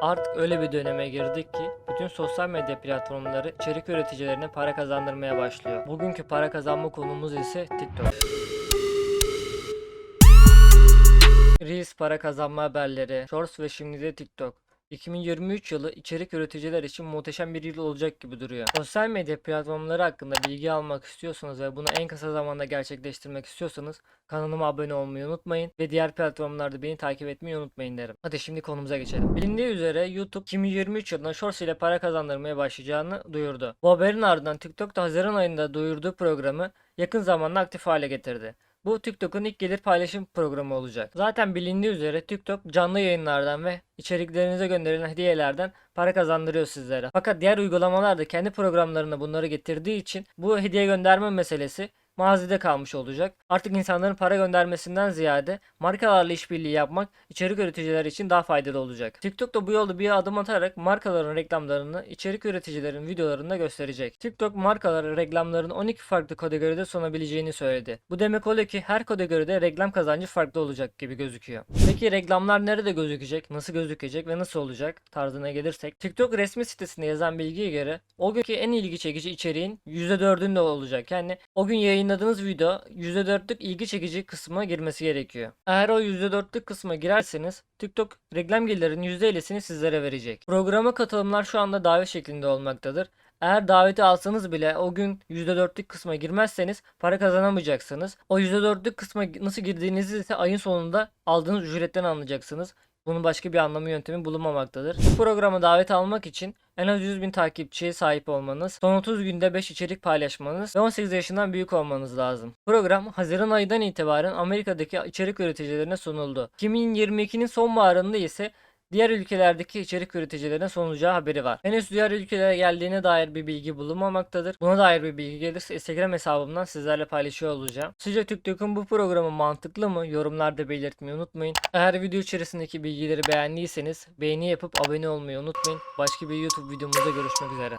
Artık öyle bir döneme girdik ki bütün sosyal medya platformları içerik üreticilerine para kazandırmaya başlıyor. Bugünkü para kazanma konumuz ise TikTok. Reels para kazanma haberleri, Shorts ve şimdi de TikTok. 2023 yılı içerik üreticiler için muhteşem bir yıl olacak gibi duruyor. Sosyal medya platformları hakkında bilgi almak istiyorsanız ve bunu en kısa zamanda gerçekleştirmek istiyorsanız kanalıma abone olmayı unutmayın ve diğer platformlarda beni takip etmeyi unutmayın derim. Hadi şimdi konumuza geçelim. Bilindiği üzere YouTube 2023 yılında Shorts ile para kazandırmaya başlayacağını duyurdu. Bu haberin ardından TikTok da Haziran ayında duyurduğu programı yakın zamanda aktif hale getirdi. Bu TikTok'un ilk gelir paylaşım programı olacak. Zaten bilindiği üzere TikTok canlı yayınlardan ve içeriklerinize gönderilen hediyelerden para kazandırıyor sizlere. Fakat diğer uygulamalar da kendi programlarına bunları getirdiği için bu hediye gönderme meselesi mazide kalmış olacak. Artık insanların para göndermesinden ziyade markalarla işbirliği yapmak içerik üreticiler için daha faydalı olacak. TikTok da bu yolda bir adım atarak markaların reklamlarını içerik üreticilerin videolarında gösterecek. TikTok markalara reklamların 12 farklı kategoride sunabileceğini söyledi. Bu demek oluyor ki her kategoride reklam kazancı farklı olacak gibi gözüküyor. Peki reklamlar nerede gözükecek, nasıl gözükecek ve nasıl olacak tarzına gelirsek TikTok resmi sitesinde yazan bilgiye göre o günkü en ilgi çekici içeriğin %4'ünde olacak. Yani o gün yayınladığınız video %4'lük ilgi çekici kısma girmesi gerekiyor. Eğer o %4'lük kısma girerseniz TikTok reklam gelirinin %50'sini sizlere verecek. Programa katılımlar şu anda davet şeklinde olmaktadır. Eğer daveti alsanız bile o gün %4'lük kısma girmezseniz para kazanamayacaksınız. O %4'lük kısma nasıl girdiğinizi ise ayın sonunda aldığınız ücretten anlayacaksınız. Bunun başka bir anlamı yöntemi bulunmamaktadır. Bu programa davet almak için en az 100 bin takipçiye sahip olmanız, son 30 günde 5 içerik paylaşmanız ve 18 yaşından büyük olmanız lazım. Program Haziran ayından itibaren Amerika'daki içerik üreticilerine sunuldu. 2022'nin sonbaharında ise diğer ülkelerdeki içerik üreticilerine sunulacağı haberi var. Henüz diğer ülkelere geldiğine dair bir bilgi bulunmamaktadır. Buna dair bir bilgi gelirse Instagram hesabımdan sizlerle paylaşıyor olacağım. Sizce TikTok'un bu programı mantıklı mı? Yorumlarda belirtmeyi unutmayın. Eğer video içerisindeki bilgileri beğendiyseniz beğeni yapıp abone olmayı unutmayın. Başka bir YouTube videomuzda görüşmek üzere.